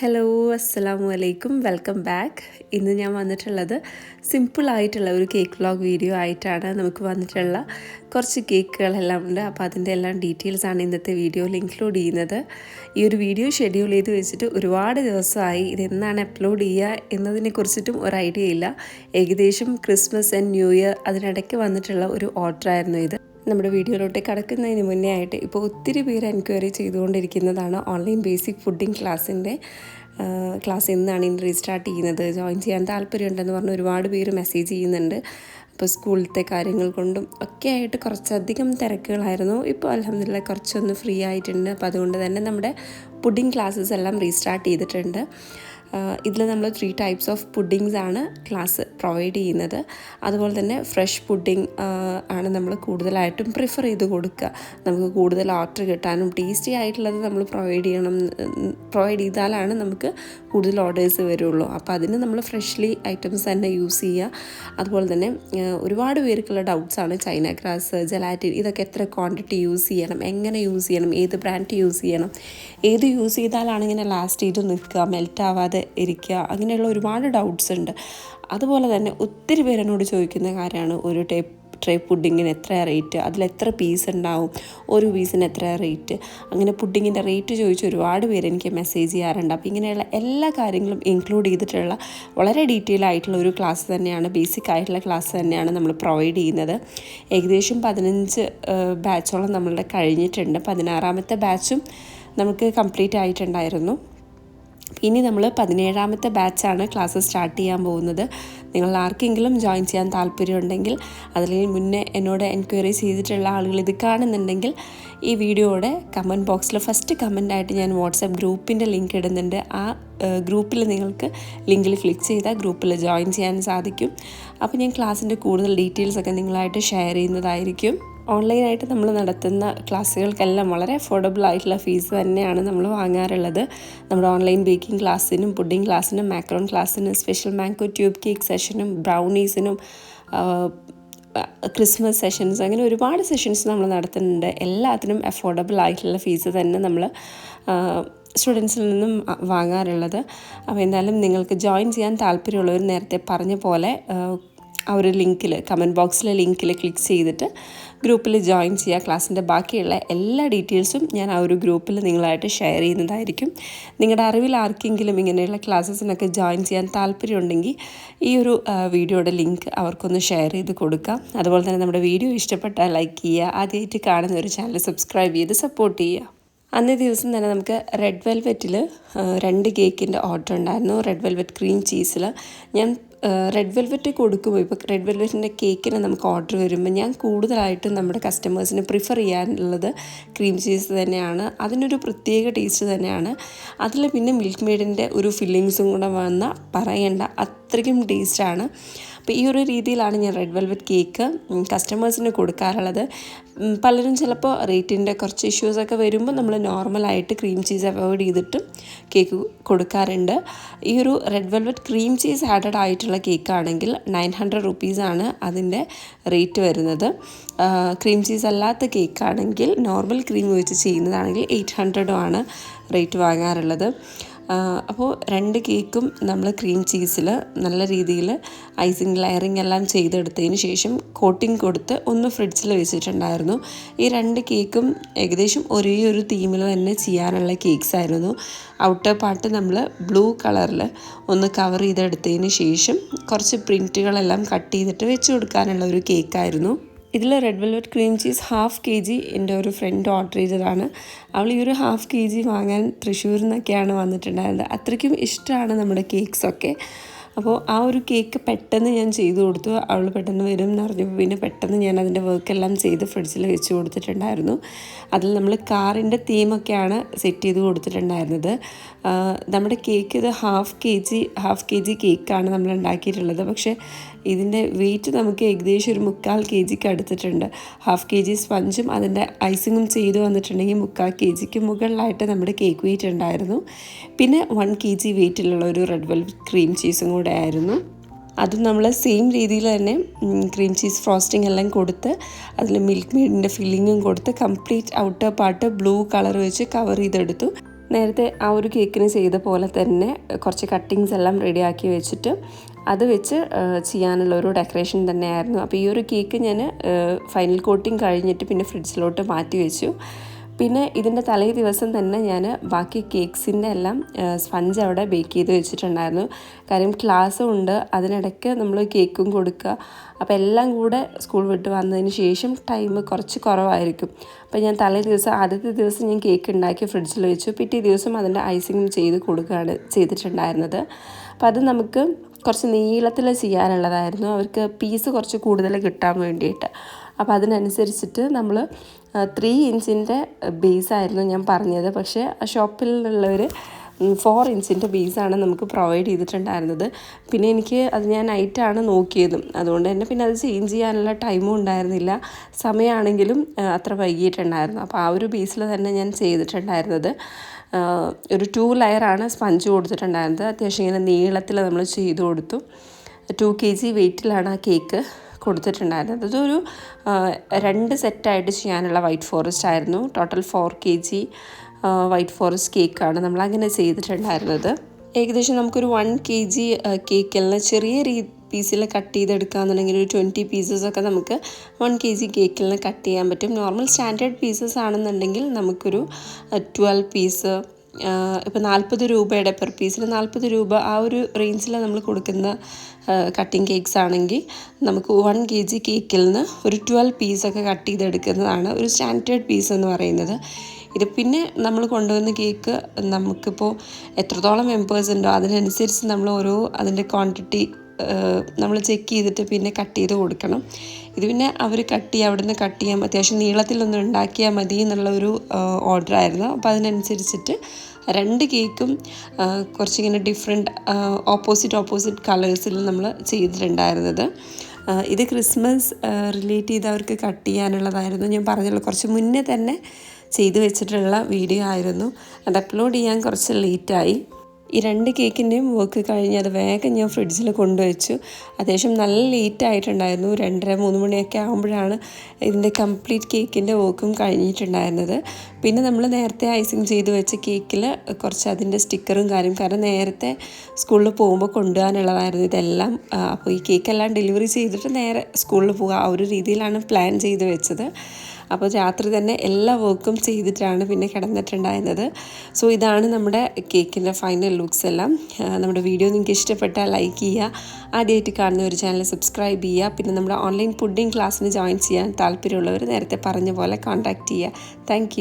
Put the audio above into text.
Hello അസ്സലാമു അലൈക്കും welcome back ഇന്ന് ഞാൻ വന്നിട്ടുള്ളത് സിമ്പിളായിട്ടുള്ള ഒരു കേക്ക് വ്ളോഗ് വീഡിയോ ആയിട്ടാണ് നമുക്ക് വന്നിട്ടുള്ള കുറച്ച് കേക്കുകളെല്ലാം ഉണ്ട്. അപ്പോൾ അതിന്റെ എല്ലാം ഡീറ്റെയിൽസ് ആണ് ഇന്നത്തെ വീഡിയോയിൽ ഇൻക്ലൂഡ് ചെയ്യുന്നത്. ഈ ഒരു വീഡിയോ ഷെഡ്യൂൾ ചെയ്ത് വെച്ചിട്ട് ഒരുപാട് ദിവസമായി ഇതെന്നാണ് അപ്ലോഡ് ചെയ്യുക എന്നതിനെ കുറിച്ചിട്ടും ഒരു ഐഡിയ ഇല്ല. ഏകദേശം ക്രിസ്മസ് ആൻഡ് ന്യൂ ഇയർ അതിനിടയ്ക്ക് വന്നിട്ടുള്ള ഒരു ഓർഡറായിരുന്നു ഇത്. നമ്മുടെ വീഡിയോയിലോട്ട് കടക്കുന്നതിന് മുന്നേ ആയിട്ട് ഇപ്പോൾ ഒത്തിരി പേര് എൻക്വയറി ചെയ്തുകൊണ്ടിരിക്കുന്നതാണ് ഓൺലൈൻ ബേസിക് ഫുഡിംഗ് ക്ലാസ്സിന്റെ ക്ലാസ് എന്നാണ് ഇനി റീസ്റ്റാർട്ട് ചെയ്യുന്നത്. ജോയിൻ ചെയ്യാൻ താല്പര്യമുണ്ടെന്ന് പറഞ്ഞ് ഒരുപാട് പേര് മെസ്സേജ് ചെയ്യുന്നുണ്ട്. ഇപ്പോൾ സ്കൂളിലത്തെ കാര്യങ്ങൾ കൊണ്ടും ഒക്കെ ആയിട്ട് കുറച്ചധികം തിരക്കുകളായിരുന്നു. ഇപ്പോൾ അലഹമില്ല കുറച്ചൊന്ന് ഫ്രീ ആയിട്ടുണ്ട്. അപ്പോൾ അതുകൊണ്ട് തന്നെ നമ്മുടെ പുഡിംഗ് ക്ലാസ്സസ് എല്ലാം റീസ്റ്റാർട്ട് ചെയ്തിട്ടുണ്ട്. ഇതിൽ നമ്മൾ ത്രീ ടൈപ്സ് ഓഫ് പുഡിങ്സ് ആണ് ക്ലാസ് പ്രൊവൈഡ് ചെയ്യുന്നത്. അതുപോലെ തന്നെ ഫ്രഷ് പുഡിങ് ആണ് നമ്മൾ കൂടുതലായിട്ടും പ്രിഫർ ചെയ്ത് കൊടുക്കുക. നമുക്ക് കൂടുതൽ ഓർഡർ കിട്ടാനും ടേസ്റ്റി ആയിട്ടുള്ളത് നമ്മൾ പ്രൊവൈഡ് ചെയ്യണം പ്രൊവൈഡ് ചെയ്താലാണ് നമുക്ക് കൂടുതൽ ഓർഡേഴ്സ് വരുള്ളൂ. അപ്പോൾ അതിന് നമ്മൾ ഫ്രഷ്ലി ഐറ്റംസ് തന്നെ യൂസ് ചെയ്യുക. അതുപോലെ തന്നെ ഒരുപാട് പേർക്കുള്ള ഡൗട്ട്സ് ആണ് ചൈന ഗ്രാസ് ജലാറ്റിൻ ഇതൊക്കെ എത്ര ക്വാണ്ടിറ്റി യൂസ് ചെയ്യണം എങ്ങനെ യൂസ് ചെയ്യണം ഏത് ബ്രാൻഡ് യൂസ് ചെയ്യണം ഏത് യൂസ് ചെയ്താലാണ് ഇങ്ങനെ ലാസ്റ്റ് ചെയ്ത് നിൽക്കുക മെൽറ്റ് ആവാതെ ഇരിക്കുക അങ്ങനെയുള്ള ഒരുപാട് ഡൗട്ട്സ് ഉണ്ട്. അതുപോലെ തന്നെ ഒത്തിരി പേരെന്നോട് ചോദിക്കുന്ന കാര്യമാണ് ഒരു ടേപ്പ് ട്രേ പുഡിങ്ങിന് എത്ര റേറ്റ് അതിൽ എത്ര പീസ് ഉണ്ടാവും? ഒരു പീസിന് എത്ര റേറ്റ് അങ്ങനെ പുഡിങ്ങിന്റെ റേറ്റ് ചോദിച്ച് ഒരുപാട് പേര് എനിക്ക് മെസ്സേജ് ചെയ്യാറുണ്ട്. അപ്പോൾ ഇങ്ങനെയുള്ള എല്ലാ കാര്യങ്ങളും ഇൻക്ലൂഡ് ചെയ്തിട്ടുള്ള വളരെ ഡീറ്റെയിൽ ആയിട്ടുള്ള ഒരു ക്ലാസ് തന്നെയാണ് ബേസിക് ആയിട്ടുള്ള ക്ലാസ് തന്നെയാണ് നമ്മൾ പ്രൊവൈഡ് ചെയ്യുന്നത്. ഏകദേശം പതിനഞ്ച് ബാച്ചോളം നമ്മളുടെ കഴിഞ്ഞിട്ടുണ്ട്. പതിനാറാമത്തെ ബാച്ചും നമുക്ക് കംപ്ലീറ്റ് ആയിട്ടുണ്ടായിരുന്നു. ഇനി നമ്മൾ പതിനേഴാമത്തെ ബാച്ചാണ് ക്ലാസ് സ്റ്റാർട്ട് ചെയ്യാൻ പോകുന്നത്. നിങ്ങൾ ആർക്കെങ്കിലും ജോയിൻ ചെയ്യാൻ താല്പര്യമുണ്ടെങ്കിൽ അതിൽ മുന്നേ എന്നോട് എൻക്വയറി ചെയ്തിട്ടുള്ള ആളുകൾ ഇത് കാണുന്നുണ്ടെങ്കിൽ ഈ വീഡിയോയുടെ കമന്റ് ബോക്സിൽ ഫസ്റ്റ് കമന്റായിട്ട് ഞാൻ വാട്സാപ്പ് ഗ്രൂപ്പിന്റെ ലിങ്ക് ഇടുന്നുണ്ട്. ആ ഗ്രൂപ്പിൽ നിങ്ങൾക്ക് ലിങ്കിൽ ക്ലിക്ക് ചെയ്താൽ ഗ്രൂപ്പിൽ ജോയിൻ ചെയ്യാൻ സാധിക്കും. അപ്പോൾ ഞാൻ ക്ലാസ്സിന്റെ കൂടുതൽ ഡീറ്റെയിൽസ് ഒക്കെ നിങ്ങളായിട്ട് ഷെയർ ചെയ്യുന്നതായിരിക്കും. ഓൺലൈനായിട്ട് നമ്മൾ നടത്തുന്ന ക്ലാസ്സുകൾക്കെല്ലാം വളരെ അഫോർഡബിൾ ആയിട്ടുള്ള ഫീസ് തന്നെയാണ് നമ്മൾ വാങ്ങാറുള്ളത്. നമ്മുടെ ഓൺലൈൻ ബേക്കിംഗ് ക്ലാസ്സിനും പുഡിംഗ് ക്ലാസ്സിനും മാക്രോൺ ക്ലാസ്സിനും സ്പെഷ്യൽ മാങ്കോ ട്യൂബ് കേക്ക് സെഷനും ബ്രൗണീസിനും ക്രിസ്മസ് സെഷൻസ് അങ്ങനെ ഒരുപാട് സെഷൻസ് നമ്മൾ നടത്തുന്നുണ്ട്. എല്ലാത്തിനും അഫോർഡബിൾ ആയിട്ടുള്ള ഫീസ് തന്നെ നമ്മൾ സ്റ്റുഡൻസിൽ നിന്നും വാങ്ങാറുള്ളത്. അപ്പോൾ എന്തായാലും നിങ്ങൾക്ക് ജോയിൻ ചെയ്യാൻ താല്പര്യമുള്ളവർ നേരത്തെ പറഞ്ഞ പോലെ ആ ഒരു ലിങ്കിൽ കമന്റ് ബോക്സിലെ ലിങ്കിൽ ക്ലിക്ക് ചെയ്തിട്ട് ഗ്രൂപ്പിൽ ജോയിൻ ചെയ്യുക. ക്ലാസ്സിന്റെ ബാക്കിയുള്ള എല്ലാ ഡീറ്റെയിൽസും ഞാൻ ആ ഒരു ഗ്രൂപ്പിൽ നിങ്ങളായിട്ട് ഷെയർ ചെയ്യുന്നതായിരിക്കും. നിങ്ങളുടെ അറിവിൽ ആർക്കെങ്കിലും ഇങ്ങനെയുള്ള ക്ലാസ്സസിനൊക്കെ ജോയിൻ ചെയ്യാൻ താല്പര്യമുണ്ടെങ്കിൽ ഈ ഒരു വീഡിയോയുടെ ലിങ്ക് അവർക്കൊന്ന് ഷെയർ ചെയ്ത് കൊടുക്കാം അതുപോലെ തന്നെ നമ്മുടെ വീഡിയോ ഇഷ്ടപ്പെട്ടാൽ ലൈക്ക് ചെയ്യുക. ആദ്യമായിട്ട് കാണുന്ന ഒരു ചാനൽ സബ്സ്ക്രൈബ് ചെയ്ത് സപ്പോർട്ട് ചെയ്യുക. അന്നേ ദിവസം തന്നെ നമുക്ക് റെഡ് വെൽവെറ്റിൽ രണ്ട് കേക്കിന്റെ ഓർഡർ ഉണ്ടായിരുന്നു. റെഡ് വെൽവെറ്റ് ക്രീം ചീസിൽ ഞാൻ റെഡ് വെൽവെറ്റ് കൊടുക്കുമ്പോൾ ഇപ്പോൾ റെഡ് വെൽവെറ്റിന്റെ കേക്കിന് നമുക്ക് ഓർഡർ വരുമ്പോൾ ഞാൻ കൂടുതലായിട്ടും നമ്മുടെ കസ്റ്റമേഴ്സിന് പ്രിഫർ ചെയ്യാനുള്ളത് ക്രീം ചീസ് തന്നെയാണ്. അതിനൊരു പ്രത്യേക ടേസ്റ്റ് തന്നെയാണ്. അതിൽ പിന്നെ മിൽക്ക് മെയ്ഡിന്റെ ഒരു ഫില്ലിങ്സും കൂടെ വന്നാൽ പറയേണ്ട. അത്രയ്ക്കും ടേസ്റ്റാണ് അപ്പോൾ ഈ ഒരു രീതിയിലാണ് ഞാൻ റെഡ് വെൽവെറ്റ് കേക്ക് കസ്റ്റമേഴ്സിന് കൊടുക്കാറുള്ളത്. പലരും ചിലപ്പോൾ റേറ്റിന്റെ കുറച്ച് ഇഷ്യൂസൊക്കെ വരുമ്പോൾ നമ്മൾ നോർമലായിട്ട് ക്രീം ചീസ് അവോയ്ഡ് ചെയ്തിട്ടും കേക്ക് കൊടുക്കാറുണ്ട്. ഈ ഒരു red velvet cream cheese added ആയിട്ടുള്ള കേക്കാണെങ്കിൽ നയൻ ഹൺഡ്രഡ് റുപ്പീസാണ് അതിന്റെ റേറ്റ് വരുന്നത്. ക്രീം ചീസ് അല്ലാത്ത കേക്കാണെങ്കിൽ നോർമൽ ക്രീം വെച്ച് ചെയ്യുന്നതാണെങ്കിൽ എയ്റ്റ് ഹൺഡ്രഡും ആണ് റേറ്റ് വാങ്ങാറുള്ളത്. അപ്പോൾ രണ്ട് കേക്കും നമ്മൾ ക്രീം ചീസിൽ നല്ല രീതിയിൽ ഐസിങ് ലെയറിങ് എല്ലാം ചെയ്തെടുത്തതിന് ശേഷം കോട്ടിങ് കൊടുത്ത് ഒന്ന് ഫ്രിഡ്ജിൽ വെച്ചിട്ടുണ്ടായിരുന്നു. ഈ രണ്ട് കേക്കും ഏകദേശം ഒരേ ഒരു തീമിൽ തന്നെ ചെയ്യാനുള്ള കേക്ക്സ് ആയിരുന്നു. ഔട്ടർ പാർട്ട് നമ്മൾ ബ്ലൂ കളറിൽ ഒന്ന് കവർ ചെയ്തെടുത്തതിന് ശേഷം കുറച്ച് പ്രിന്റുകളെല്ലാം കട്ട് ചെയ്തിട്ട് വെച്ച് കൊടുക്കാനുള്ള ഒരു കേക്കായിരുന്നു ഇതിൽ red velvet cream cheese half K G എന്റെ ഒരു ഫ്രണ്ട് ഓർഡർ ചെയ്തതാണ്. അവൾ ഈ ഒരു ഹാഫ് കെ ജി വാങ്ങാൻ തൃശ്ശൂരിൽ നിന്നൊക്കെയാണ് വന്നിട്ടുണ്ടായിരുന്നത്. അത്രയ്ക്കും ഇഷ്ടമാണ് നമ്മുടെ കേക്ക്സൊക്കെ. അപ്പോൾ ആ ഒരു കേക്ക് പെട്ടെന്ന് ഞാൻ ചെയ്തു കൊടുത്തു. അവൾ പെട്ടെന്ന് വരും എന്ന് പറഞ്ഞപ്പോൾ പിന്നെ പെട്ടെന്ന് ഞാൻ അതിന്റെ വർക്കെല്ലാം ചെയ്ത് ഫ്രിഡ്ജിൽ വെച്ച് കൊടുത്തിട്ടുണ്ടായിരുന്നു. അതിൽ നമ്മൾ കാറിന്റെ തീമൊക്കെയാണ് സെറ്റ് ചെയ്ത് കൊടുത്തിട്ടുണ്ടായിരുന്നത്. നമ്മുടെ കേക്ക് ഇത് half K G half K G കേക്കാണ് നമ്മൾ ഉണ്ടാക്കിയിട്ടുള്ളത്. പക്ഷേ ഇതിന്റെ വെയിറ്റ് നമുക്ക് ഏകദേശം ഒരു മുക്കാൽ കെ ജിക്ക് അടുത്തിട്ടുണ്ട്. ഹാഫ് കെ ജി സ്പഞ്ചും അതിന്റെ ഐസിങ്ങും ചെയ്തു വന്നിട്ടുണ്ടെങ്കിൽ മുക്കാൽ കെ ജിക്ക് മുകളിലായിട്ട് നമ്മുടെ കേക്ക് വെയിറ്റ് ഉണ്ടായിരുന്നു. പിന്നെ വൺ കെ ജി വെയിറ്റിലുള്ള ഒരു റെഡ് വെൽവെറ്റ് ക്രീം ചീസും കൂടെ ആയിരുന്നു. അതും നമ്മൾ സെയിം രീതിയിൽ തന്നെ ക്രീം ചീസ് ഫ്രോസ്റ്റിംഗ് എല്ലാം കൊടുത്ത് അതിൽ മിൽക്ക് മെയ്ഡിന്റെ ഫില്ലിങ്ങും കൊടുത്ത് complete outer part blue colour വെച്ച് കവർ ചെയ്തെടുത്തു. നേരത്തെ ആ ഒരു കേക്കിന് ചെയ്ത പോലെ തന്നെ കുറച്ച് കട്ടിങ്സ് എല്ലാം റെഡിയാക്കി വെച്ചിട്ട് അത് വെച്ച് ചെയ്യാനുള്ള ഒരു ഡെക്കറേഷൻ തന്നെയായിരുന്നു. അപ്പോൾ ഈ ഒരു കേക്ക് ഞാൻ ഫൈനൽ കോട്ടിങ് കഴിഞ്ഞിട്ട് പിന്നെ ഫ്രിഡ്ജിലോട്ട് മാറ്റി വെച്ചു. പിന്നെ ഇതിന്റെ തലേ ദിവസം തന്നെ ഞാൻ ബാക്കി കേക്ക്സിന്റെ എല്ലാം സ്പഞ്ച് അവിടെ ബേക്ക് ചെയ്ത് വെച്ചിട്ടുണ്ടായിരുന്നു. കാര്യം ക്ലാസ്സും ഉണ്ട് അതിനിടയ്ക്ക് നമ്മൾ കേക്കും കൊടുക്കുക. അപ്പോൾ എല്ലാം കൂടെ സ്കൂൾ വിട്ട് വന്നതിന് ശേഷം ടൈം കുറച്ച് കുറവായിരിക്കും. അപ്പോൾ ഞാൻ തലേ ദിവസം ആദ്യത്തെ ദിവസം ഞാൻ കേക്ക് ഉണ്ടാക്കി ഫ്രിഡ്ജിൽ വെച്ചു. പിറ്റേ ദിവസം അതിന്റെ ഐസിങ് ചെയ്ത് കൊടുക്കുകയാണ് ചെയ്തിട്ടുണ്ടായിരുന്നത്. അപ്പോൾ അത് നമുക്ക് കുറച്ച് നീളത്തിൽ ചെയ്യാനുള്ളതായിരുന്നു. അവർക്ക് പീസ് കുറച്ച് കൂടുതൽ കിട്ടാൻ വേണ്ടിയിട്ട്. അപ്പോൾ അതിനനുസരിച്ചിട്ട് നമ്മൾ ത്രീ ഇഞ്ചിന്റെ ബേസായിരുന്നു ഞാൻ പറഞ്ഞത്. പക്ഷേ ഷോപ്പിലുള്ളവർ ഫോർ ഇഞ്ചിന്റെ ബേസാണ് നമുക്ക് പ്രൊവൈഡ് ചെയ്തിട്ടുണ്ടായിരുന്നത്. പിന്നെ എനിക്ക് അത് ഞാൻ നൈറ്റാണ് നോക്കിയതും. അതുകൊണ്ട് തന്നെ പിന്നെ അത് ചേഞ്ച് ചെയ്യാനുള്ള ടൈമും ഉണ്ടായിരുന്നില്ല. സമയമാണെങ്കിലും അത്ര വൈകിയിട്ടുണ്ടായിരുന്നു. അപ്പോൾ ആ ഒരു ബേസിൽ തന്നെ ഞാൻ ചെയ്തിട്ടുണ്ടായിരുന്നത്. ഒരു ടു ലെയറാണ് സ്പഞ്ച് കൊടുത്തിട്ടുണ്ടായിരുന്നത്. അത്യാവശ്യം ഇങ്ങനെ നീളത്തിൽ നമ്മൾ ചെയ്തു കൊടുത്തു. ടു കെ ജി വെയിറ്റിലാണ് ആ കേക്ക് കൊടുത്തിട്ടുണ്ടായിരുന്നത്. അതൊരു രണ്ട് സെറ്റായിട്ട് ചെയ്യാനുള്ള വൈറ്റ് ഫോറസ്റ്റ് ആയിരുന്നു. Total four K G white forest കേക്കാണ് നമ്മൾ അങ്ങനെ ചെയ്തിട്ടുണ്ടായിരുന്നത്. ഏകദേശം നമുക്കൊരു വൺ കെ ജി കേക്കെല്ലാം ചെറിയ രീ പീസിൽ കട്ട് ചെയ്തെടുക്കുകയെന്നുണ്ടെങ്കിൽ ഒരു ട്വന്റി പീസസൊക്കെ നമുക്ക് വൺ കെ ജി കേക്കിൽ നിന്ന് കട്ട് ചെയ്യാൻ പറ്റും. നോർമൽ സ്റ്റാൻഡേർഡ് പീസസ് ആണെന്നുണ്ടെങ്കിൽ നമുക്കൊരു ട്വൽവ് പീസ് ഇപ്പോൾ നാൽപ്പത് രൂപയുടെ പെർ പീസിന് നാൽപ്പത് രൂപ ആ ഒരു റേഞ്ചിൽ നമ്മൾ കൊടുക്കുന്ന കട്ടിങ് കേക്ക്സ് ആണെങ്കിൽ നമുക്ക് വൺ കെ ജി കേക്കിൽ നിന്ന് ഒരു ട്വൽവ് പീസൊക്കെ കട്ട് ചെയ്തെടുക്കുന്നതാണ് ഒരു സ്റ്റാൻഡേർഡ് പീസ് എന്ന് പറയുന്നത്. ഇത് പിന്നെ നമ്മൾ കൊണ്ടുവന്ന കേക്ക് നമുക്കിപ്പോൾ എത്രത്തോളം മെമ്പേഴ്സ് ഉണ്ടോ അതിനനുസരിച്ച് നമ്മൾ ഓരോ അതിന്റെ ക്വാണ്ടിറ്റി നമ്മൾ ചെക്ക് ചെയ്തിട്ട് പിന്നെ കട്ട് ചെയ്ത് കൊടുക്കണം. ഇത് പിന്നെ അവർ കട്ട് ചെയ്യുക അവിടെ നിന്ന് കട്ട് ചെയ്യാം. അത്യാവശ്യം നീളത്തിലൊന്ന് ഉണ്ടാക്കിയാൽ മതി എന്നുള്ള ഒരു ഓർഡർ ആയിരുന്നു. അപ്പോൾ അതിനനുസരിച്ചിട്ട് രണ്ട് കേക്കും കുറച്ചിങ്ങനെ ഡിഫറെന്റ് ഓപ്പോസിറ്റ് ഓപ്പോസിറ്റ് കളേഴ്സിൽ നമ്മൾ ചെയ്തിട്ടുണ്ടായിരുന്നത്. ഇത് ക്രിസ്മസ് റിലേറ്റ് ചെയ്ത് അവർക്ക് കട്ട് ചെയ്യാനുള്ളതായിരുന്നു. ഞാൻ പറഞ്ഞല്ലോ കുറച്ച് മുന്നേ തന്നെ ചെയ്തു വെച്ചിട്ടുള്ള വീഡിയോ ആയിരുന്നു. അത് അപ്ലോഡ് ചെയ്യാൻ കുറച്ച് ലേറ്റായി ഈ രണ്ട് കേക്കിന്റെയും വർക്ക് കഴിഞ്ഞ് അത് വേഗം ഞാൻ ഫ്രിഡ്ജിൽ കൊണ്ടുവച്ചു. അത്യാവശ്യം നല്ല ലേറ്റ് ആയിട്ടുണ്ടായിരുന്നു. രണ്ടര മൂന്ന് മണിയൊക്കെ ആകുമ്പോഴാണ് ഇതിന്റെ കംപ്ലീറ്റ് കേക്കിന്റെ വർക്കും കഴിഞ്ഞിട്ടുണ്ടായിരുന്നത്. പിന്നെ നമ്മൾ നേരത്തെ ഐസിങ് ചെയ്ത് വെച്ച കേക്കിൽ കുറച്ച് അതിന്റെ സ്റ്റിക്കറും കാര്യം കാരണം നേരത്തെ സ്കൂളിൽ പോകുമ്പോൾ കൊണ്ടുപോകാനുള്ളതായിരുന്നു ഇതെല്ലാം. അപ്പോൾ ഈ കേക്കെല്ലാം ഡെലിവറി ചെയ്തിട്ട് നേരെ സ്കൂളിൽ പോകുക ആ ഒരു രീതിയിലാണ് പ്ലാൻ ചെയ്ത് വെച്ചത്. അപ്പോൾ രാത്രി തന്നെ എല്ലാ വർക്കും ചെയ്തിട്ടാണ് പിന്നെ കിടന്നിട്ടുണ്ടായിരുന്നത്. സോ ഇതാണ് നമ്മുടെ കേക്കിന്റെ ഫൈനൽ ലുക്സ് എല്ലാം. നമ്മുടെ വീഡിയോ നിങ്ങൾക്ക് ഇഷ്ടപ്പെട്ടാൽ ലൈക്ക് ചെയ്യുക. ആദ്യമായിട്ട് കാണുന്ന ഒരു ചാനൽ സബ്സ്ക്രൈബ് ചെയ്യുക. പിന്നെ നമ്മുടെ ഓൺലൈൻ പുഡിംഗ് ക്ലാസ്സിന് ജോയിൻ ചെയ്യാൻ താല്പര്യമുള്ളവർ നേരത്തെ പറഞ്ഞ പോലെ കോൺടാക്റ്റ് ചെയ്യുക. താങ്ക്